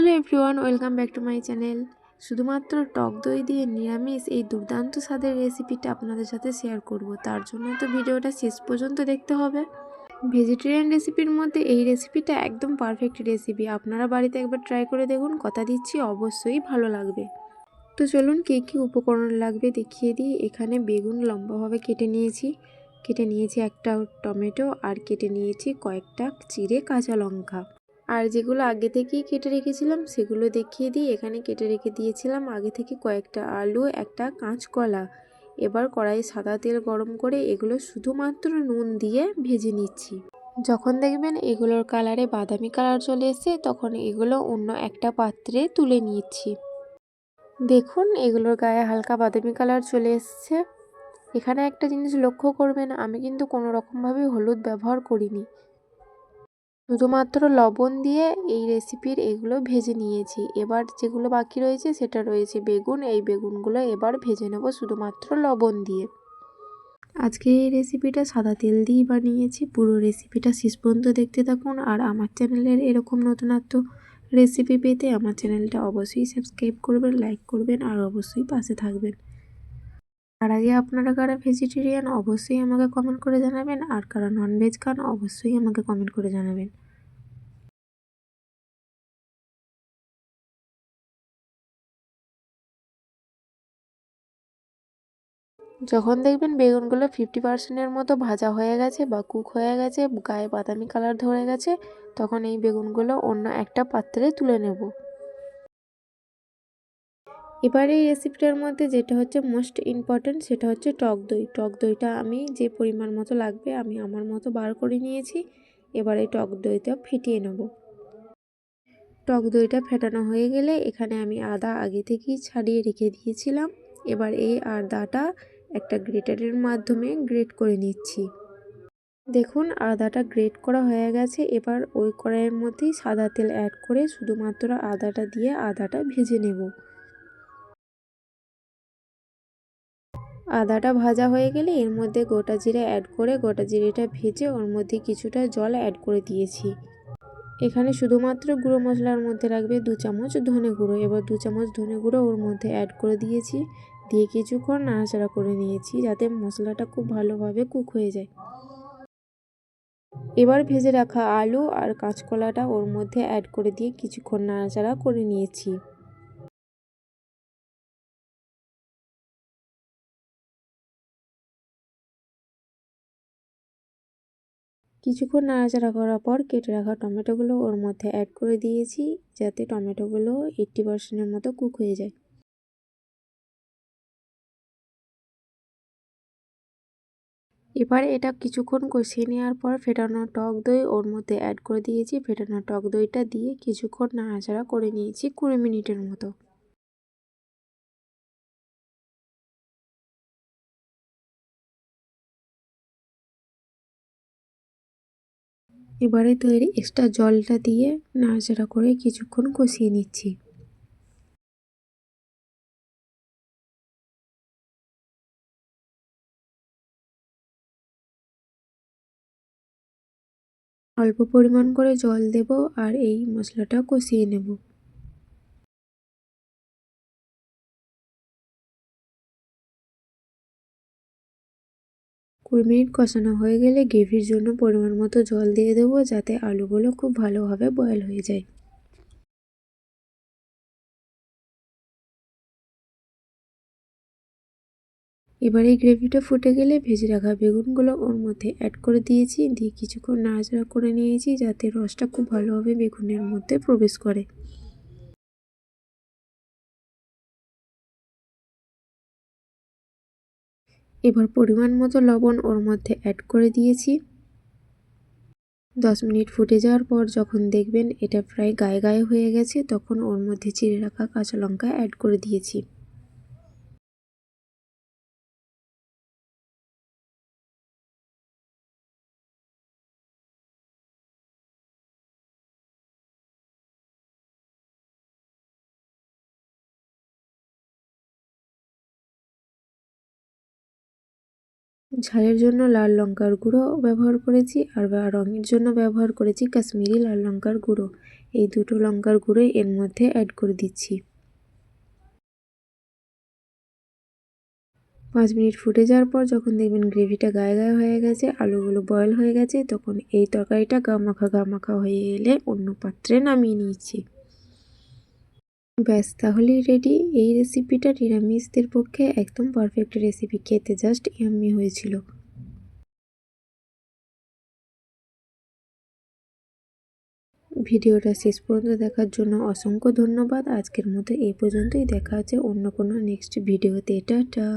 Hello everyone, welcome back to my channel. শুধুমাত্র টক দই দিয়ে নিরামিষ এই দুর্দান্ত স্বাদের রেসিপিটা আপনাদের সাথে শেয়ার করব। তার জন্য তো ভিডিওটা শেষ পর্যন্ত দেখতে হবে। ভেজিটেরিয়ান রেসিপির মধ্যে এই রেসিপিটা একদম পারফেক্ট রেসিপি। আপনারা বাড়িতে একবার ট্রাই করে দেখুন, কথা দিচ্ছি অবশ্যই ভালো লাগবে। তো চলুন কী কী উপকরণ লাগবে দেখিয়ে দিই। এখানে বেগুন লম্বাভাবে কেটে নিয়েছি। কেটে নিয়েছি একটা টমেটো আর কেটে নিয়েছি কয়েকটা চিড়ে কাঁচা লঙ্কা। আর যেগুলো আগে থেকেই কেটে রেখেছিলাম, সেগুলো দেখিয়ে দিই এখানে কেটে রেখে দিয়েছিলাম। আগে থেকে কয়েকটা আলু, একটা কাঁচকলা। এবার কড়াইয়ে সাদা তেল গরম করে এগুলো শুধুমাত্র নুন দিয়ে ভেজে নিচ্ছি। যখন দেখবেন এগুলোর কালারে বাদামি কালার চলে এসছে, তখন এগুলো অন্য একটা পাত্রে তুলে নিচ্ছি। দেখুন, এগুলোর গায়ে হালকা বাদামি কালার চলে এসছে। এখানে একটা জিনিস লক্ষ্য করবেন, আমি কিন্তু কোনো রকমভাবে হলুদ ব্যবহার করিনি। শুধুমাত্র লবণ দিয়ে এই রেসিপির এগুলো ভেজে নিয়েছি। এবার যেগুলো বাকি রয়েছে সেটা রয়েছে বেগুন। এই বেগুনগুলো এবার ভেজে নেব শুধুমাত্র লবণ দিয়ে। আজকে এই রেসিপিটা সাদা তেল দিয়েই বানিয়েছি। পুরো রেসিপিটা শেষ পর্যন্ত দেখতে থাকুন। আর আমার চ্যানেলের এরকম নতুনত্ব রেসিপি পেতে আমার চ্যানেলটা অবশ্যই সাবস্ক্রাইব করবেন লাইক করবেন, আর অবশ্যই পাশে থাকবেন। তার আগে আপনারা কারা ভেজিটেরিয়ান অবশ্যই আমাকে কমেন্ট করে জানাবেন। আর কারা ননভেজ খান, অবশ্যই আমাকে কমেন্ট করে জানাবেন। যখন দেখবেন বেগুনগুলো ফিফটি পার্সেন্টের মতো ভাজা হয়ে গেছে বা কুক হয়ে গেছে, গায়ে বাদামি কালার ধরে গেছে, তখন এই বেগুনগুলো অন্য একটা পাত্রে তুলে নেব। এবার এই রেসিপিটার মধ্যে যেটা হচ্ছে মোস্ট ইম্পর্ট্যান্ট সেটা হচ্ছে টক দই। টক দইটা আমি যে পরিমাণ মতো লাগবে আমি আমার মতো বার করে নিয়েছি। এবার এই টক দইটা ফেটিয়ে নেব। টক দইটা ফেটানো হয়ে গেলে এখানে আমি আদা আগে থেকেই ছাড়িয়ে রেখে দিয়েছিলাম। এবার এই আদাটা একটা গ্রেটারের মাধ্যমে গ্রেট করে নিচ্ছি। দেখুন, আদাটা গ্রেট করা হয়ে গেছে। এবার ওই কড়াইয়ের মধ্যেই সাদা তেল অ্যাড করে শুধুমাত্র আদাটা দিয়ে আদাটা ভেজে নেব। আদাটা ভাজা হয়ে গেলে এর মধ্যে গোটা জিরে অ্যাড করে গোটা জিরেটা ভেজে ওর মধ্যে কিছুটা জল অ্যাড করে দিয়েছি। এখানে শুধুমাত্র গুঁড়ো মশলার মধ্যে রাখবে দু চামচ ধনে গুঁড়ো। এবার দু চামচ ধনে গুঁড়ো ওর মধ্যে অ্যাড করে দিয়েছি। দিয়ে কিছুক্ষণ নাড়াচাড়া করে নিয়েছি যাতে মশলাটা খুব ভালোভাবে কুক হয়ে যায়। এবার ভেজে রাখা আলু আর কাঁচকলাটা ওর মধ্যে অ্যাড করে দিয়ে কিছুক্ষণ নাড়াচাড়া করে নিয়েছি। কিছুক্ষণ নাড়াচাড়া করার পর কেটে রাখা টমেটোগুলো ওর মধ্যে অ্যাড করে দিয়েছি যাতে টমেটোগুলো এইট্টি পার্সেন্টের মতো কুক হয়ে যায়। এবার এটা কিছুক্ষণ কষিয়ে নেওয়ার পর ফেটানো টক দই ওর মধ্যে অ্যাড করে দিয়েছি। ফেটানো টক দইটা দিয়ে কিছুক্ষণ নাড়াচাড়া করে নিয়েছি কুড়ি মিনিটের মতো। এবারে তৈরি এক্সট্রা জলটা দিয়ে নাড়াচাড়া করে কিছুক্ষণ কষিয়ে নিচ্ছি। অল্প পরিমাণ করে জল দেব আর এই মশলাটা কষিয়ে নেব। কুড়ি মিনিট কষানো হয়ে গেলে গ্রেভির জন্য পরিমাণ মতো জল দিয়ে দেবো যাতে আলুগুলো খুব ভালোভাবে বয়েল হয়ে যায়। এবার এই গ্রেভিটা ফুটে গেলে ভেজে রাখা বেগুনগুলো ওর মধ্যে অ্যাড করে দিয়েছি। দিয়ে কিছুক্ষণ নাড়াচাড়া করে নিয়েছি যাতে রসটা খুব ভালোভাবে বেগুনের মধ্যে প্রবেশ করে। এবার পরিমাণ মতো লবণ ওর মধ্যে অ্যাড করে দিয়েছি। দশ মিনিট ফুটে যাওয়ার পর যখন দেখবেন এটা প্রায় গায়ে গায়ে হয়ে গেছে, তখন ওর মধ্যে চিড়ে রাখা কাঁচা লঙ্কা অ্যাড করে দিয়েছি। ঝালের জন্য লাল লঙ্কার গুঁড়ো ব্যবহার করেছি আর রঙের জন্য ব্যবহার করেছি কাশ্মীরি লাল লঙ্কার গুঁড়ো। এই দুটো লঙ্কার গুঁড়োই এর মধ্যে অ্যাড করে দিচ্ছি। পাঁচ মিনিট ফুটে যাওয়ার পর যখন দেখবেন গ্রেভিটা গায়ে গায়ে হয়ে গেছে, আলুগুলো বয়েল হয়ে গেছে, তখন এই তরকারিটা গামাখা গামাখা হয়ে এলে অন্য পাত্রে নামিয়ে নিয়েছি ব্যাস, তাহলেই রেডি এই রেসিপিটা নিরামিষদের পক্ষে একদম পারফেক্ট রেসিপি খেতে জাস্ট ইয়াম্মি হয়েছিল। ভিডিওটা শেষ পর্যন্ত দেখার জন্য অসংখ্য ধন্যবাদ। আজকের মতো এই পর্যন্তই। দেখা আছে অন্য কোনো নেক্সট ভিডিওতে টাটা।